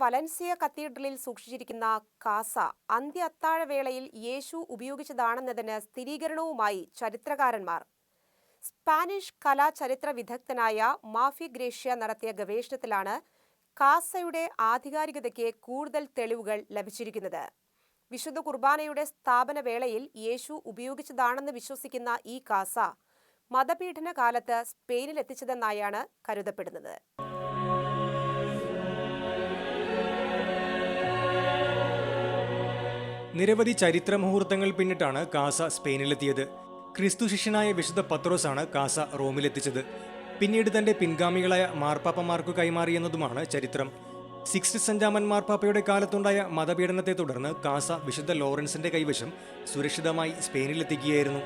Valencia കത്തീഡ്രലിൽ സൂക്ഷിച്ചിരിക്കുന്ന കാസ അന്ത്യ അത്താഴവേളയിൽ യേശു ഉപയോഗിച്ചതാണെന്നതിന് സ്ഥിരീകരണവുമായി ചരിത്രകാരന്മാർ. സ്പാനിഷ് കലാചരിത്ര വിദഗ്ധനായ മാഫി ഗ്രേഷ്യ നടത്തിയ ഗവേഷണത്തിലാണ് കാസയുടെ ആധികാരികതയ്ക്ക് കൂടുതൽ തെളിവുകൾ ലഭിച്ചിരിക്കുന്നത്. വിശുദ്ധ കുർബാനയുടെ സ്ഥാപന വേളയിൽ യേശു ഉപയോഗിച്ചതാണെന്ന് വിശ്വസിക്കുന്ന ഈ കാസ മതപീഠന കാലത്ത് സ്പെയിനിലെത്തിച്ചതെന്നായാണ് കരുതപ്പെടുന്നത്. നിരവധി ചരിത്ര മുഹൂർത്തങ്ങൾ പിന്നിട്ടാണ് കാസ സ്പെയിനിലെത്തിയത്. ക്രിസ്തു ശിഷ്യനായ വിശുദ്ധ പത്രോസാണ് കാസ റോമിലെത്തിച്ചത്. പിന്നീട് തന്റെ പിൻഗാമികളായ മാർപ്പാപ്പമാർക്ക് കൈമാറിയെന്നതുമാണ് ചരിത്രം. സിക്സ് അഞ്ചാമൻ മാർപ്പാപ്പയുടെ കാലത്തുണ്ടായ മതപീഡനത്തെ തുടർന്ന് കാസ വിശുദ്ധ ലോറൻസിന്റെ കൈവശം സുരക്ഷിതമായി സ്പെയിനിലെത്തിക്കുകയായിരുന്നു.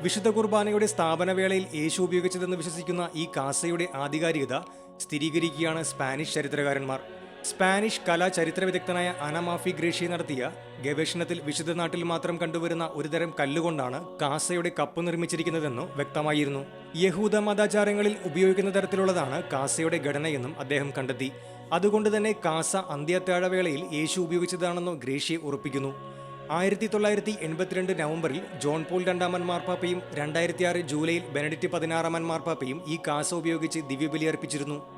വിശുദ്ധ കുർബാനയുടെ സ്ഥാപനവേളയിൽ യേശു ഉപയോഗിച്ചതെന്ന് വിശ്വസിക്കുന്ന ഈ കാസയുടെ ആധികാരികത സ്ഥിരീകരിക്കുകയാണ് സ്പാനിഷ് ചരിത്രകാരന്മാർ. സ്പാനിഷ് കലാ ചരിത്ര വിദഗ്ധനായ അനമാഫി ഗ്രേഷി നടത്തിയ ഗവേഷണത്തിൽ വിശുദ്ധ നാട്ടിൽ മാത്രം കണ്ടുവരുന്ന ഒരുതരം കല്ലുകൊണ്ടാണ് കാസയുടെ കപ്പ് നിർമ്മിച്ചിരിക്കുന്നതെന്നു വ്യക്തമായിരുന്നു. യഹൂദ മതാചാരങ്ങളിൽ ഉപയോഗിക്കുന്ന തരത്തിലുള്ളതാണ് കാസയുടെ ഘടനയെന്നും അദ്ദേഹം കണ്ടെത്തി. അതുകൊണ്ട് തന്നെ കാസ അന്ത്യത്താഴവേളയിൽ യേശു ഉപയോഗിച്ചതാണെന്നും ഗ്രേഷ്യ ഉറപ്പിക്കുന്നു. ആയിരത്തി തൊള്ളായിരത്തി എൺപത്തിരണ്ട് നവംബറിൽ ജോൺ പോൾ രണ്ടാമൻ മാർപ്പാപ്പയും രണ്ടായിരത്തി ആറ് ജൂലൈയിൽ ബെനഡിക്റ്റ് പതിനാറാമൻ മാർപ്പാപ്പയും ഈ കാസ ഉപയോഗിച്ച് ദിവ്യബലി അർപ്പിച്ചിരുന്നു.